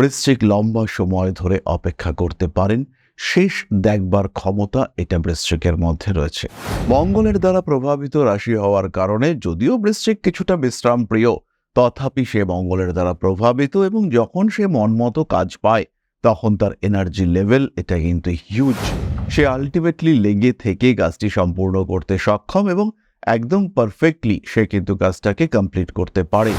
বৃশ্চিক লম্বা সময় ধরে অপেক্ষা করতে পারেন। শেষ দেখবার ক্ষমতা এটা বৃশ্চিকের মধ্যে রয়েছে। মঙ্গলের দ্বারা প্রভাবিত রাশি হওয়ার কারণে যদিও বৃশ্চিক কিছুটা বিশ্রাম প্রিয়, তথাপি সে মঙ্গলের দ্বারা প্রভাবিত এবং যখন সে মনমতো কাজ পায়, তখন তার এনার্জি লেভেল এটা কিন্তু হিউজ সে আলটিমেটলি লেগে থেকে কাজটি সম্পূর্ণ করতে সক্ষম এবং একদম পারফেক্টলি সে কিন্তু কাজটাকে কমপ্লিট করতে পারে।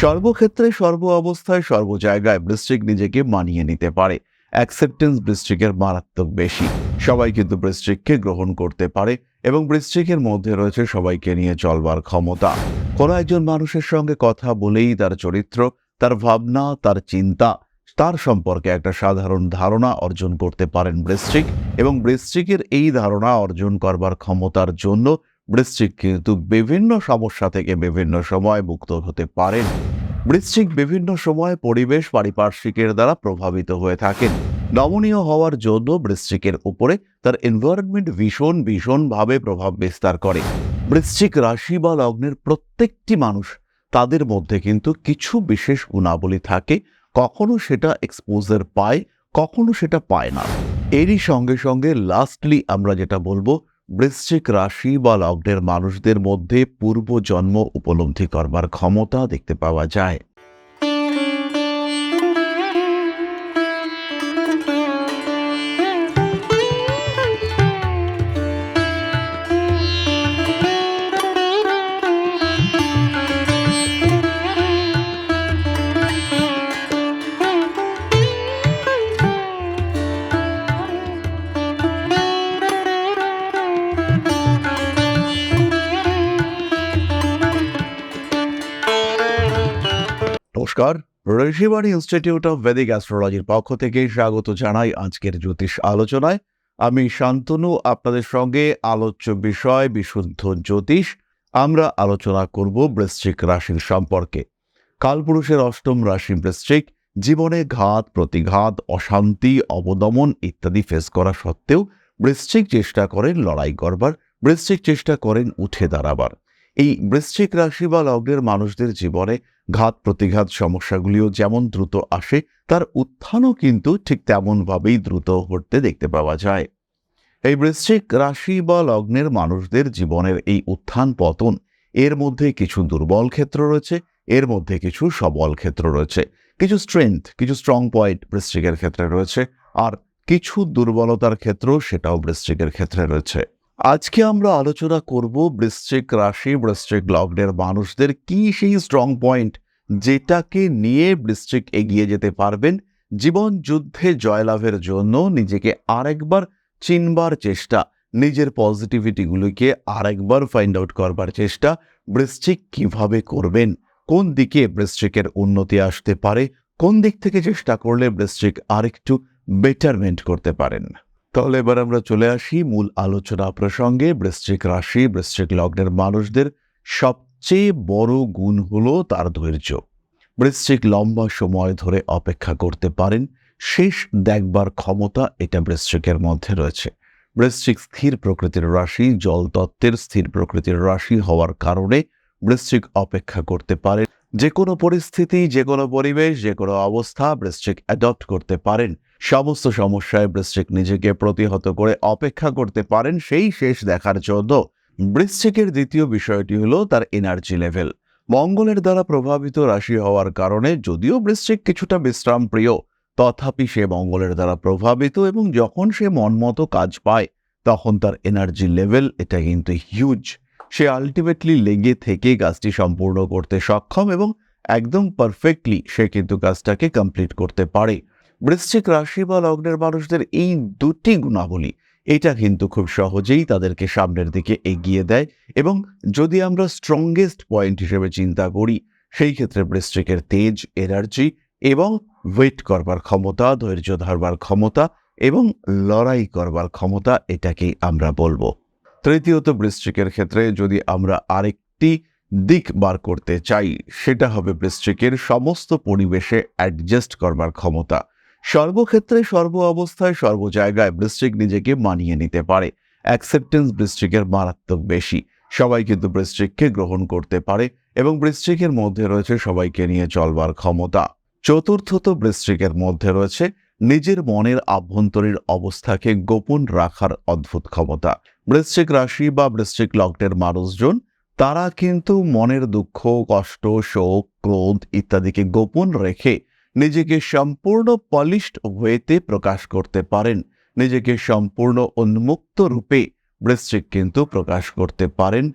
সর্বক্ষেত্রে সর্ব অবস্থায় সর্ব জায়গায় বৃশ্চিক নিজেকে মানিয়ে নিতে পারে। অ্যাকসেপ্টেন্স বৃশ্চিকের মারাত্মক বেশি। সবাই কিন্তু বৃশ্চিককে গ্রহণ করতে পারে এবং বৃশ্চিকের মধ্যে রয়েছে সবাইকে নিয়ে চলবার ক্ষমতা। কোনো একজন মানুষের সঙ্গে কথা বলেই তার চরিত্র, তার ভাবনা, তার চিন্তা, তার সম্পর্কে একটা সাধারণ ধারণা অর্জন করতে পারেন বৃশ্চিক এবং বৃশ্চিকের এই ধারণা অর্জন করবার ক্ষমতার জন্য বৃশ্চিক কিন্তু বিভিন্ন সমস্যা থেকে বিভিন্ন সময় মুক্ত হতে পারেন। বৃশ্চিক বিভিন্ন সময় পরিবেশ পারিপার্শ্বিকের দ্বারা প্রভাবিত হয়ে থাকেন নমনীয় হওয়ার জন্য বৃশ্চিকের উপরে তার এনভায়রনমেন্ট ভীষণ ভীষণভাবে প্রভাব বিস্তার করে। বৃশ্চিক রাশি বা লগ্নের প্রত্যেকটি মানুষ তাদের মধ্যে কিন্তু কিছু বিশেষ গুণাবলী থাকে। কখনো সেটা এক্সপোজার পায়, কখনো সেটা পায় না। এরই সঙ্গে সঙ্গে লাস্টলি আমরা যেটা বলব বৃশ্চিক রাশি বা লগ্নের মানুষদের মধ্যে পূর্বজন্ম উপলব্ধি করবার ক্ষমতা দেখতে পাওয়া যায়। ঋষিবাণী ইনস্টিটিউট অফ ভেদিক অ্যাস্ট্রোলজির পক্ষ থেকে স্বাগত জানাই আজকের জ্যোতিষ আলোচনায়। আমি শান্তনু, আপনাদের সঙ্গে আলোচ্য বিষয়, বিশুদ্ধ জ্যোতিষ। আমরা আলোচনা করব বৃশ্চিক রাশির সম্পর্কে। কালপুরুষের অষ্টম রাশি বৃশ্চিক, জীবনে ঘাত, প্রতিঘাত, অশান্তি, অবদমন ইত্যাদি ফেস করা সত্ত্বেও বৃশ্চিক চেষ্টা করেন লড়াই করবার, বৃশ্চিক চেষ্টা করেন উঠে দাঁড়াবার। এই বৃশ্চিক রাশি বা লগ্নের মানুষদের জীবনে ঘাত প্রতিঘাত সমস্যাগুলিও যেমন দ্রুত আসে, তার উত্থানও কিন্তু ঠিক তেমনভাবেই দ্রুত ঘটতে দেখতে পাওয়া যায়। এই বৃশ্চিক রাশি বা লগ্নের মানুষদের জীবনের এই উত্থান পতন, এর মধ্যে কিছু দুর্বল ক্ষেত্র রয়েছে, এর মধ্যে কিছু সবল ক্ষেত্র রয়েছে। কিছু স্ট্রেংথ কিছু স্ট্রং পয়েন্ট বৃশ্চিকের ক্ষেত্রে রয়েছে, আর কিছু দুর্বলতার ক্ষেত্র সেটাও বৃশ্চিকের ক্ষেত্রে রয়েছে। আজকে আমরা আলোচনা করব বৃশ্চিক রাশি, বৃশ্চিক লগ্নের মানুষদের কি সেই স্ট্রং পয়েন্ট যেটাকে নিয়ে বৃশ্চিক এগিয়ে যেতে পারবেন? জীবন যুদ্ধে জয়লাভের জন্য নিজেকে আরেকবার চিনবার চেষ্টা, নিজের পজিটিভিটিগুলিকে আরেকবার ফাইন্ড আউট করবার চেষ্টা, বৃশ্চিক কীভাবে করবেন? কোন দিকে বৃশ্চিকের উন্নতি আসতে পারে? কোন দিক থেকে চেষ্টা করলে বৃশ্চিক আরেকটু বেটারমেন্ট করতে পারেন? তাহলে এবার আমরা চলে আসি মূল আলোচনা প্রসঙ্গে। বৃশ্চিক রাশি, বৃশ্চিক লগ্নের মানুষদের সবচেয়ে বড় গুণ হল তার ধৈর্য। বৃশ্চিক লম্বা সময় ধরে অপেক্ষা করতে পারেন, শেষ দেখবার ক্ষমতা এটা বৃশ্চিকের মধ্যে রয়েছে। বৃশ্চিক স্থির প্রকৃতির রাশি জলতত্ত্বের স্থির প্রকৃতির রাশি হওয়ার কারণে বৃশ্চিক অপেক্ষা করতে পারে যে কোনো পরিস্থিতি যে কোনো পরিবেশ যে কোনো অবস্থা বৃশ্চিক অ্যাডপ্ট করতে পারেন। সমস্ত সমস্যায় বৃশ্চিক নিজেকে প্রতিহত করে অপেক্ষা করতে পারেন সেই শেষ দেখার জন্য। বৃশ্চিকের দ্বিতীয় বিষয়টি হলো তার এনার্জি লেভেল মঙ্গলের দ্বারা প্রভাবিত রাশি হওয়ার কারণে যদিও বৃশ্চিক কিছুটা বিশ্রাম প্রিয়, তথাপি সে মঙ্গলের দ্বারা প্রভাবিত এবং যখন সে মনমতো কাজ পায়, তখন তার এনার্জি লেভেল এটা কিন্তু হিউজ সে আলটিমেটলি লেগে থেকে কাজটি সম্পূর্ণ করতে সক্ষম এবং একদম পারফেক্টলি সে কিন্তু কাজটাকে কমপ্লিট করতে পারে। বৃশ্চিক রাশি বা লগ্নের মানুষদের এই দুটি গুণাবলী, এটা কিন্তু খুব সহজেই তাদেরকে সামনের দিকে এগিয়ে দেয় এবং যদি আমরা স্ট্রংগেস্ট পয়েন্ট হিসেবে চিন্তা করি, সেই ক্ষেত্রে বৃশ্চিকের তেজ এনার্জি এবং ওয়েট করবার ক্ষমতা, ধৈর্য ধরবার ক্ষমতা এবং লড়াই করবার ক্ষমতা এটাকেই আমরা বলব। তৃতীয়ত বৃশ্চিকের ক্ষেত্রে যদি আমরা আরেকটি দিক বার করতে চাই, সেটা হবে বৃশ্চিকের সমস্ত পরিবেশে অ্যাডজাস্ট করবার ক্ষমতা। সর্বক্ষেত্রে সর্ব অবস্থায় সর্ব জায়গায় বৃশ্চিক নিজেকে মানিয়ে নিতে পারে। অ্যাকসেপ্টেন্স বৃশ্চিকের মারাত্মক বেশি। সবাই কিন্তু বৃশ্চিককে গ্রহণ করতে পারে এবং বৃশ্চিকের মধ্যে রয়েছে সবাইকে নিয়ে চলবার ক্ষমতা। চতুর্থত বৃশ্চিকের মধ্যে রয়েছে নিজের মনের আভ্যন্তরীণ অবস্থাকে গোপন রাখার অদ্ভুত ক্ষমতা। বৃশ্চিক রাশি বা বৃশ্চিক লগ্নের মানুষজন, তারা কিন্তু মনের দুঃখ, কষ্ট, শোক, ক্রোধ ইত্যাদিকে গোপন রেখে নিজেকে সম্পূর্ণ পলিশড ওয়েতে প্রকাশ করতে পারেন। নিজেকে সম্পূর্ণ উন্মুক্ত রূপে বৃশ্চিক কিন্তু প্রকাশ করতে পারেন।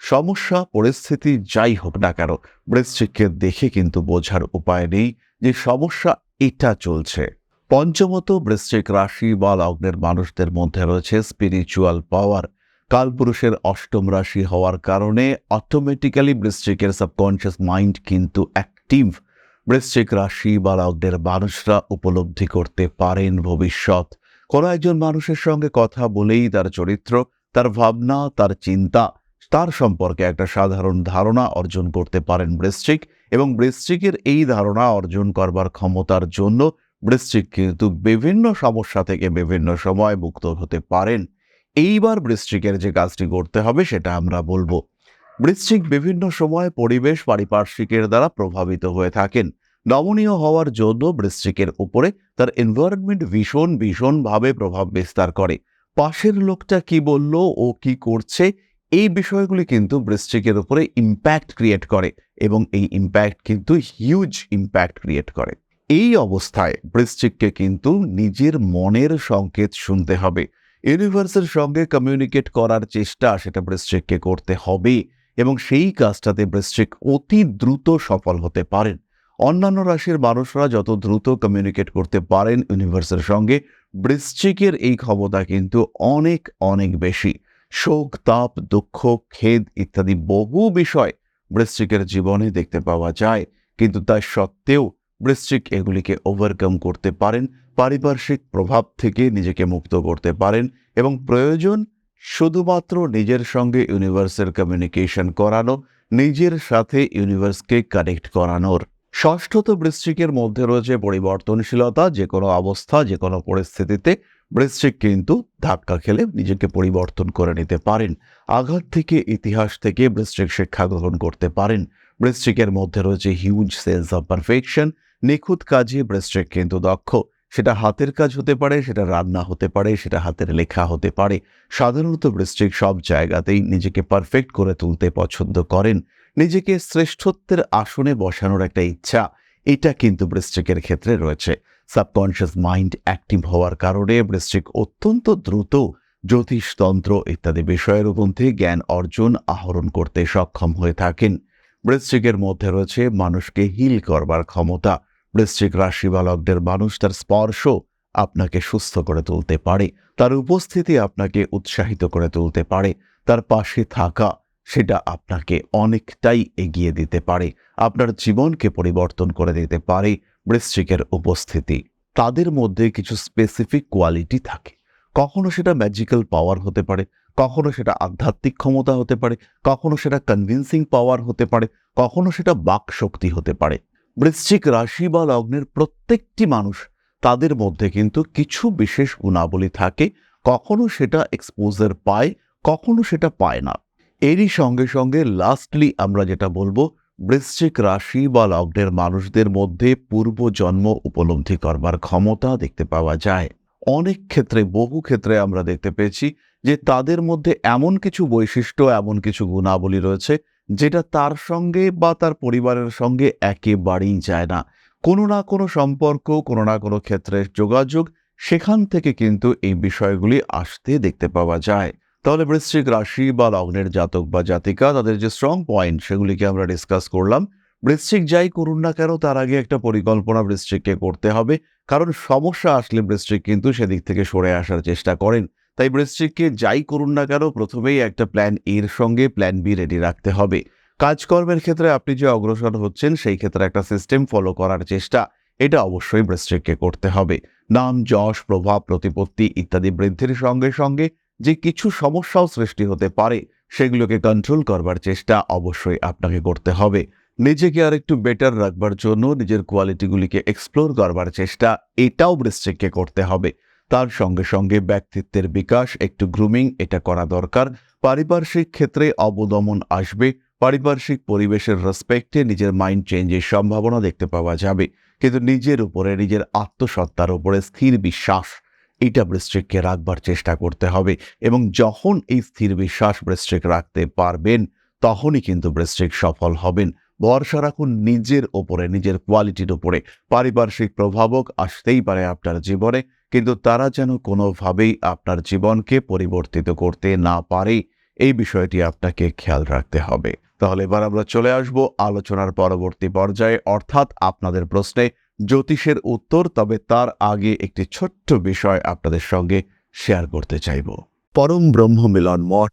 সমস্যা, পরিস্থিতি যাই হোক না কেন, বৃশ্চিককে দেখে কিন্তু বোঝার উপায় নেই যে সমস্যা এটা চলছে। পঞ্চমত, বৃশ্চিক রাশি বা লগ্নের মানুষদের মধ্যে রয়েছে স্পিরিচুয়াল পাওয়ার কালপুরুষের অষ্টম রাশি হওয়ার কারণে অটোমেটিক্যালি বৃশ্চিকের সাবকনশিয়াস মাইন্ড কিন্তু অ্যাক্টিভ বৃশ্চিক রাশি বা লগ্নের মানুষরা উপলব্ধি করতে পারেন ভবিষ্যৎ। কোনো একজন মানুষের সঙ্গে কথা বলেই তার চরিত্র, তার ভাবনা, তার চিন্তা, তার সম্পর্কে একটা সাধারণ ধারণা অর্জন করতে পারেন বৃশ্চিক এবং বৃশ্চিকের এই ধারণা অর্জন করবার ক্ষমতার জন্য বৃশ্চিক কিন্তু বিভিন্ন সমস্যা থেকে বিভিন্ন সময় মুক্ত হতে পারেন। এইবার বৃশ্চিকের যে কাজটি করতে হবে সেটা আমরা বলব। বৃশ্চিক বিভিন্ন সময় পরিবেশ পারিপার্শ্বিকের দ্বারা প্রভাবিত হয়ে থাকেন। নমনীয় হওয়ার জন্য বৃশ্চিকের উপরে তার এনভায়রনমেন্ট ভীষণ ভীষণভাবে প্রভাব বিস্তার করে। পাশের লোকটা কি বলল ও কি করছে, এই বিষয়গুলি কিন্তু বৃশ্চিকের উপরে ইম্প্যাক্ট ক্রিয়েট করে এবং এই ইম্প্যাক্ট কিন্তু হিউজ ইম্প্যাক্ট ক্রিয়েট করে। এই অবস্থায় বৃশ্চিককে কিন্তু নিজের মনের সংকেত শুনতে হবে। ইউনিভার্সের সঙ্গে কমিউনিকেট করার চেষ্টা সেটা বৃশ্চিককে করতে হবে। এবং সেই কাজটাতে বৃশ্চিক অতি দ্রুত সফল হতে পারেন। অন্যান্য রাশির মানুষরা যত দ্রুত কমিউনিকেট করতে পারেন ইউনিভার্সের সঙ্গে, বৃশ্চিকের এই ক্ষমতা কিন্তু অনেক অনেক বেশি। শোক, তাপ, দুঃখ, খেদ ইত্যাদি বহু বিষয় বৃশ্চিকের জীবনে দেখতে পাওয়া যায়। কিন্তু তা সত্ত্বেও বৃশ্চিক এগুলিকে ওভারকাম করতে পারেন, পারিপার্শ্বিক প্রভাব থেকে নিজেকে মুক্ত করতে পারেন এবং প্রয়োজন শুধুমাত্র নিজের সঙ্গে ইউনিভার্সের কমিউনিকেশন করানো, নিজের সাথে ইউনিভার্সকে কানেক্ট করানোর। ষষ্ঠত বৃশ্চিকের মধ্যে রয়েছে পরিবর্তনশীলতা যে কোনো অবস্থা যে কোনো পরিস্থিতিতে বৃশ্চিক কিন্তু ধাক্কা খেলে নিজেকে পরিবর্তন করে নিতে পারেন। আঘাত থেকে ইতিহাস থেকে বৃশ্চিক শিক্ষা গ্রহণ করতে পারেন। বৃশ্চিকের মধ্যে রয়েছে হিউজ সেন্স অফ পারফেকশন নিখুঁত কাজে বৃশ্চিক কিন্তু দক্ষ। সেটা হাতের কাজ হতে পারে, সেটা রান্না হতে পারে, সেটা হাতের লেখা হতে পারে। সাধারণত বৃশ্চিক সব জায়গাতেই নিজেকে পারফেক্ট করে তুলতে পছন্দ করেন। নিজেকে শ্রেষ্ঠত্বের আসনে বসানোর একটা ইচ্ছা, এটা কিন্তু বৃশ্চিকের ক্ষেত্রে রয়েছে। সাবকনশিয়াস মাইন্ড অ্যাক্টিভ হওয়ার কারণে বৃশ্চিক অত্যন্ত দ্রুত জ্যোতিষতন্ত্র ইত্যাদি বিষয়ের মধ্যে জ্ঞান অর্জন, আহরণ করতে সক্ষম হয়ে থাকেন। বৃশ্চিকের মধ্যে রয়েছে মানুষকে হিল করবার ক্ষমতা বৃশ্চিক রাশি মানুষ তার স্পর্শ আপনাকে সুস্থ করে তুলতে পারে, তার উপস্থিতি আপনাকে উৎসাহিত করে তুলতে পারে, তার পাশে থাকা সেটা আপনাকে অনেকটাই এগিয়ে দিতে পারে, আপনার জীবনকে পরিবর্তন করে দিতে পারে বৃশ্চিকের উপস্থিতি। তাদের মধ্যে কিছু স্পেসিফিক কোয়ালিটি থাকে। কখনো সেটা ম্যাজিক্যাল পাওয়ার হতে পারে, কখনো সেটা আধ্যাত্মিক ক্ষমতা হতে পারে, কখনো সেটা কনভিন্সিং পাওয়ার হতে পারে, কখনো সেটা বাক শক্তি হতে পারে। বৃশ্চিক রাশি বা লগ্নের প্রত্যেকটি মানুষ তাদের মধ্যে কিন্তু কিছু বিশেষ গুণাবলী থাকে। কখনো সেটা এক্সপোজার পায়, কখনো সেটা পায় না। এরই সঙ্গে সঙ্গে লাস্টলি আমরা যেটা বলব, বৃশ্চিক রাশি বা লগ্নের মানুষদের মধ্যে পূর্বজন্ম উপলব্ধি করবার ক্ষমতা দেখতে পাওয়া যায়। অনেক ক্ষেত্রে, বহু ক্ষেত্রে আমরা দেখতে পেয়েছি যে তাদের মধ্যে এমন কিছু বৈশিষ্ট্য, এমন কিছু গুণাবলী রয়েছে যেটা তার সঙ্গে বা তার পরিবারের সঙ্গে একেবারেই যায় না। কোনো না কোনো সম্পর্ক, কোনো না কোনো ক্ষেত্রে যোগাযোগ, সেখান থেকে কিন্তু এই বিষয়গুলি আসতে দেখতে পাওয়া যায়। তাহলে বৃশ্চিক রাশি বা লগ্নের জাতক বা জাতিকা, তাদের যে স্ট্রং পয়েন্ট সেগুলিকে আমরা ডিসকাস করলাম। বৃশ্চিক যাই করুন না কেন, তার আগে একটা পরিকল্পনা বৃশ্চিককে করতে হবে। কারণ সমস্যা আসলে বৃশ্চিক কিন্তু সেদিক থেকে সরে আসার চেষ্টা করেন। তাই বৃশ্চিককে যাই করুন না কেন, প্রথমেই একটা প্ল্যান এর সঙ্গে প্ল্যান বি রেডি রাখতে হবে। কাজকর্মের ক্ষেত্রে আপনি যে অগ্রসর হচ্ছেন, সেই ক্ষেত্রে একটা সিস্টেম ফলো করার চেষ্টা। এটা অবশ্যই বৃশ্চিককে করতে হবে। নাম, যশ, প্রভাব, প্রতিপত্তি ইত্যাদি বৃদ্ধির সঙ্গে সঙ্গে যে কিছু সমস্যাও সৃষ্টি হতে পারে, সেগুলোকে কন্ট্রোল করবার চেষ্টা অবশ্যই আপনাকে করতে হবে। নিজেকে আর একটু বেটার রাখবার জন্য নিজের কোয়ালিটিগুলিকে এক্সপ্লোর করবার চেষ্টা, এটাও বৃশ্চিককে করতে হবে। তার সঙ্গে সঙ্গে ব্যক্তিত্বের বিকাশ, একটু গ্রুমিং এটা করা দরকার। পারিপার্শ্বিক ক্ষেত্রে অবদমন আসবে। পারিপার্শ্বিক পরিবেশের রেসপেক্টে নিজের মাইন্ড চেঞ্জের সম্ভাবনা দেখতে পাওয়া যাবে। কিন্তু নিজের উপরে, নিজের আত্মসত্তার উপরে স্থির বিশ্বাস, এটা বৃশ্চিককে রাখবার চেষ্টা করতে হবে। এবং যখন এই স্থির বিশ্বাস বৃশ্চিক রাখতে পারবেন, তখনই কিন্তু বৃশ্চিক সফল হবেন। ভরসা রাখুন নিজের ওপরে নিজের কোয়ালিটির ওপরে পারিপার্শ্বিক প্রভাবক আসতেই পারে আপনার জীবনে। কিন্তু তারা যেন কোনোভাবেই আপনার জীবনকে পরিবর্তিত করতে না পারে, এই বিষয়টি আপনাকে খেয়াল রাখতে হবে। তাহলে এবার আমরা চলে আসব আলোচনার পরবর্তী পর্যায়ে, অর্থাৎ আপনাদের প্রশ্নে জ্যোতিষের উত্তর, তবে তার আগে একটি ছোট্ট বিষয় আপনাদের সঙ্গে শেয়ার করতে চাইব। পরম ব্রহ্ম মিলন মঠ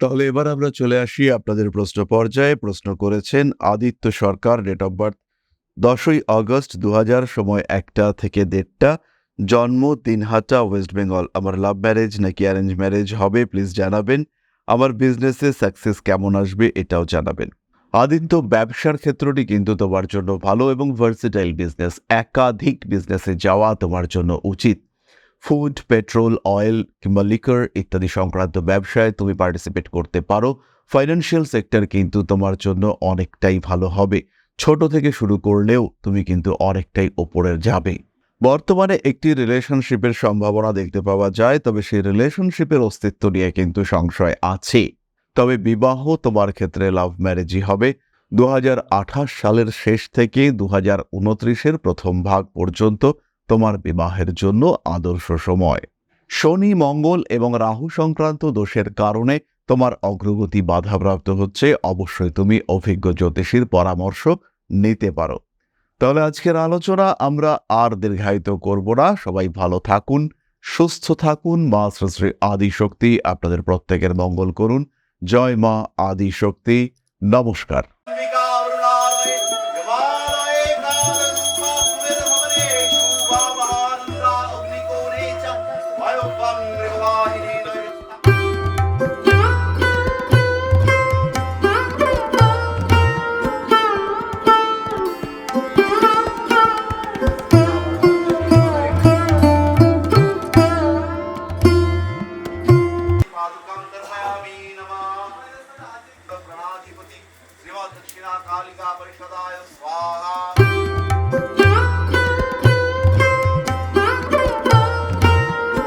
তাহলে এবার আমরা চলে আসি আপনাদের প্রশ্ন পর্যায়ে। প্রশ্ন করেছেন, Aditya Sarkar date of birth দশই আগস্ট দু হাজার সময় একটা থেকে দেড়টা, জন্ম তিনহাটা ওয়েস্ট বেঙ্গল আমার লাভ ম্যারেজ নাকি অ্যারেঞ্জ ম্যারেজ হবে প্লিজ জানাবেন। আমার বিজনেসে সাকসেস কেমন আসবে, এটাও জানাবেন। আদিত্য, ব্যবসার ক্ষেত্রটি কিন্তু তোমার জন্য ভালো এবং ভার্সিটাইল বিজনেস একাধিক বিজনেসে যাওয়া তোমার জন্য উচিত। ফুড পেট্রোল অয়েল কিংবা লিকার ইত্যাদি সংক্রান্ত ব্যবসায় তুমি পার্টিসিপেট করতে পারো। ফাইন্যান্সিয়াল সেক্টর কিন্তু তোমার জন্য অনেকটাই ভালো হবে। ছোট থেকে শুরু করলেও তুমি কিন্তু অনেকটাই ওপরে যাবে। বর্তমানে একটি রিলেশনশিপের সম্ভাবনা দেখতে পাওয়া যায়, তবে সেই রিলেশনশিপের অস্তিত্ব নিয়ে কিন্তু সংশয় আছে। তবে বিবাহ তোমার ক্ষেত্রে লাভ ম্যারেজই হবে। দু হাজার আঠাশ সালের শেষ থেকে দু হাজার প্রথম ভাগ পর্যন্ত তোমার বিবাহের জন্য আদর্শ সময়। শনি, মঙ্গল এবং রাহু সংক্রান্ত দোষের কারণে তোমার অগ্রগতি বাধাপ্রাপ্ত হচ্ছে। অবশ্যই তুমি অভিজ্ঞ জ্যোতিষীর পরামর্শ নিতে পারো। তাহলে আজকের আলোচনা আমরা আর দীর্ঘায়িত করব না। সবাই ভালো থাকুন, সুস্থ থাকুন, মা শ্রী আদিশক্তি আপনাদের প্রত্যেকের মঙ্গল করুন। জয় মা আদিশক্তি। নমস্কার।